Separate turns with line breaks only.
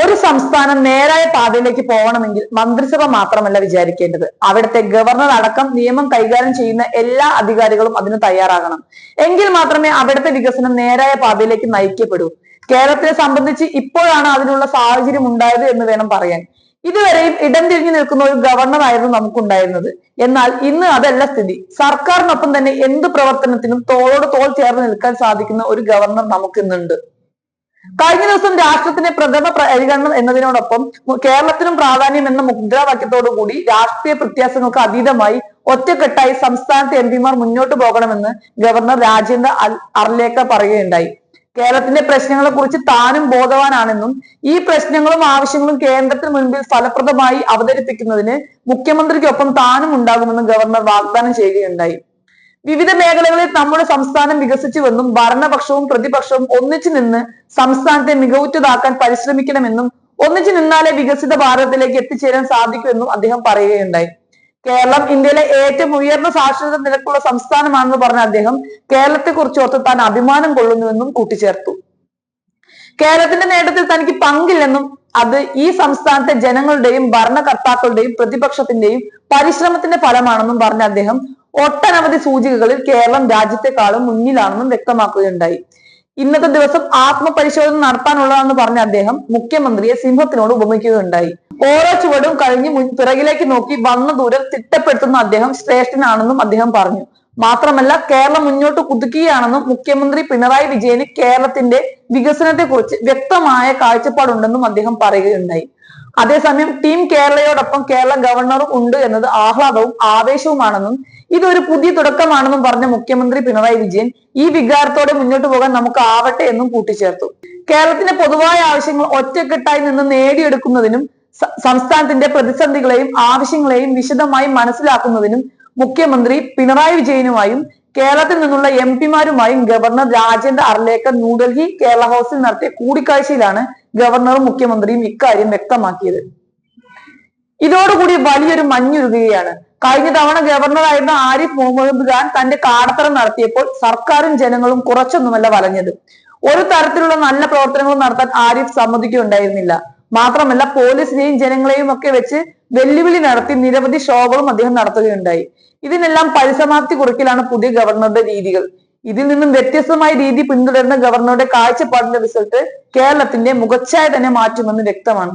ഒരു സംസ്ഥാനം നേരായ പാതയിലേക്ക് പോകണമെങ്കിൽ മന്ത്രിസഭ മാത്രമല്ല വിചാരിക്കേണ്ടത്. അവിടുത്തെ ഗവർണർ അടക്കം നിയമം കൈകാര്യം ചെയ്യുന്ന എല്ലാ അധികാരികളും അതിന് തയ്യാറാകണം. എങ്കിൽ മാത്രമേ അവിടുത്തെ വികസനം നേരായ പാതയിലേക്ക് നയിക്കപ്പെടൂ. കേരളത്തെ സംബന്ധിച്ച് ഇപ്പോഴാണ് അതിനുള്ള സാഹചര്യം ഉണ്ടായത് എന്ന് വേണം പറയാൻ. ഇതുവരെയും ഇടം തിരിഞ്ഞു നിൽക്കുന്ന ഒരു ഗവർണർ ആയിരുന്നു നമുക്കുണ്ടായിരുന്നത്. എന്നാൽ ഇന്ന് അതല്ല സ്ഥിതി. സർക്കാരിനൊപ്പം തന്നെ എന്ത് പ്രവർത്തനത്തിനും തോളോട് തോൾ ചേർന്ന് നിൽക്കാൻ സാധിക്കുന്ന ഒരു ഗവർണർ നമുക്ക് ഇന്നുണ്ട് കഴിഞ്ഞ ദിവസം രാഷ്ട്രത്തിന്റെ പ്രഥമ പരിഗണന എന്നതിനോടൊപ്പം കേരളത്തിനും പ്രാധാന്യം എന്ന മുദ്രാവാക്യത്തോടു കൂടി രാഷ്ട്രീയ പ്രത്യാസങ്ങൾക്ക് അതീതമായി ഒറ്റക്കെട്ടായി സംസ്ഥാനത്തെ എം പിമാർ മുന്നോട്ട് പോകണമെന്ന് ഗവർണർ രാജേന്ദ്ര അർലേക്കർ പറയുകയുണ്ടായി. കേരളത്തിന്റെ പ്രശ്നങ്ങളെ കുറിച്ച് താനും ബോധവാനാണെന്നും ഈ പ്രശ്നങ്ങളും ആവശ്യങ്ങളും കേന്ദ്രത്തിന് മുൻപിൽ ഫലപ്രദമായി അവതരിപ്പിക്കുന്നതിന് മുഖ്യമന്ത്രിക്കൊപ്പം താനും ഉണ്ടാകുമെന്നും ഗവർണർ വാഗ്ദാനം ചെയ്യുകയുണ്ടായി. വിവിധ മേഖലകളിൽ നമ്മുടെ സംസ്ഥാനം വികസിച്ചുവെന്നും ഭരണപക്ഷവും പ്രതിപക്ഷവും ഒന്നിച്ചു നിന്ന് സംസ്ഥാനത്തെ മികവുറ്റതാക്കാൻ പരിശ്രമിക്കണമെന്നും ഒന്നിച്ചു നിന്നാലേ വികസിത ഭാരതത്തിലേക്ക് എത്തിച്ചേരാൻ സാധിക്കുമെന്നും അദ്ദേഹം പറയുകയുണ്ടായി. കേരളം ഇന്ത്യയിലെ ഏറ്റവും ഉയർന്ന സാക്ഷരത നിരക്കുള്ള സംസ്ഥാനമാണെന്ന് പറഞ്ഞ അദ്ദേഹം കേരളത്തെ കുറിച്ച് ഓർത്ത് താൻ അഭിമാനം കൊള്ളുന്നുവെന്നും കൂട്ടിച്ചേർത്തു. കേരളത്തിന്റെ നേട്ടത്തിൽ തനിക്ക് പങ്കില്ലെന്നും അത് ഈ സംസ്ഥാനത്തെ ജനങ്ങളുടെയും ഭരണകർത്താക്കളുടെയും പ്രതിപക്ഷത്തിന്റെയും പരിശ്രമത്തിന്റെ ഫലമാണെന്നും പറഞ്ഞ അദ്ദേഹം ഒട്ടനവധി സൂചികകളിൽ കേരളം രാജ്യത്തെക്കാളും മുന്നിലാണെന്നും വ്യക്തമാക്കുകയുണ്ടായി. ഇന്നത്തെ ദിവസം ആത്മപരിശോധന നടത്താനുള്ളതെന്ന് പറഞ്ഞ അദ്ദേഹം മുഖ്യമന്ത്രിയെ സിംഹത്തിനോട് ഉപമിക്കുകയുണ്ടായി. ഓരോ ചുവടും കഴിഞ്ഞ് മുൻ പിറകിലേക്ക് നോക്കി വന്ന ദൂരം തിട്ടപ്പെടുത്തുന്ന അദ്ദേഹം ശ്രേഷ്ഠനാണെന്നും അദ്ദേഹം പറഞ്ഞു. മാത്രമല്ല കേരളം മുന്നോട്ട് കുതുക്കുകയാണെന്നും മുഖ്യമന്ത്രി പിണറായി വിജയന് കേരളത്തിന്റെ വികസനത്തെക്കുറിച്ച് വ്യക്തമായ കാഴ്ചപ്പാടുണ്ടെന്നും അദ്ദേഹം പറയുകയുണ്ടായി. അതേസമയം ടീം കേരളയോടൊപ്പം കേരള ഗവർണറും ഉണ്ട് എന്നത് ആഹ്ലാദവും ആവേശവുമാണെന്നും ഇതൊരു പുതിയ തുടക്കമാണെന്നും പറഞ്ഞ മുഖ്യമന്ത്രി പിണറായി വിജയൻ ഈ വികാരത്തോടെ മുന്നോട്ട് പോകാൻ നമുക്ക് ആവട്ടെ എന്നും കൂട്ടിച്ചേർത്തു. കേരളത്തിന്റെ പൊതുവായ ആവശ്യങ്ങൾ ഒറ്റക്കെട്ടായി നിന്ന് നേടിയെടുക്കുന്നതിനും സംസ്ഥാനത്തിന്റെ പ്രതിസന്ധികളെയും ആവശ്യങ്ങളെയും വിശദമായി മനസ്സിലാക്കുന്നതിനും മുഖ്യമന്ത്രി പിണറായി വിജയനുമായും കേരളത്തിൽ നിന്നുള്ള എം പിമാരുമായും ഗവർണർ രാജേന്ദ്ര അർലേക്കർ ന്യൂഡൽഹി കേരള ഹൗസിൽ നടത്തിയ കൂടിക്കാഴ്ചയിലാണ് ഗവർണറും മുഖ്യമന്ത്രിയും ഇക്കാര്യം വ്യക്തമാക്കിയത്. ഇതോടുകൂടി വലിയൊരു മഞ്ഞുരുകയാണ് കഴിഞ്ഞ തവണ ഗവർണറായിരുന്ന ആരിഫ് മുഹമ്മദ് ഖാൻ തന്റെ കാടത്തരം നടത്തിയപ്പോൾ സർക്കാരും ജനങ്ങളും കുറച്ചൊന്നുമല്ല വലഞ്ഞത്. ഒരു തരത്തിലുള്ള നല്ല പ്രവർത്തനങ്ങളും നടത്താൻ ആരിഫ് സമ്മതിക്കുകയുണ്ടായിരുന്നില്ല. മാത്രമല്ല പോലീസിനെയും ജനങ്ങളെയും ഒക്കെ വെച്ച് വെല്ലുവിളി നടത്തി നിരവധി ഷോകളും അദ്ദേഹം നടത്തുകയുണ്ടായി. ഇതിനെല്ലാം പരിസമാപ്തി കുറിക്കലാണ് പുതിയ ഗവർണറുടെ രീതികൾ. ഇതിൽ നിന്നും വ്യത്യസ്തമായ രീതി പിന്തുടരുന്ന ഗവർണറുടെ കാഴ്ചപ്പാടിന്റെ റിസൾട്ട് കേരളത്തിന്റെ മുഖച്ഛായ തന്നെ മാറ്റുമെന്ന് വ്യക്തമാണ്.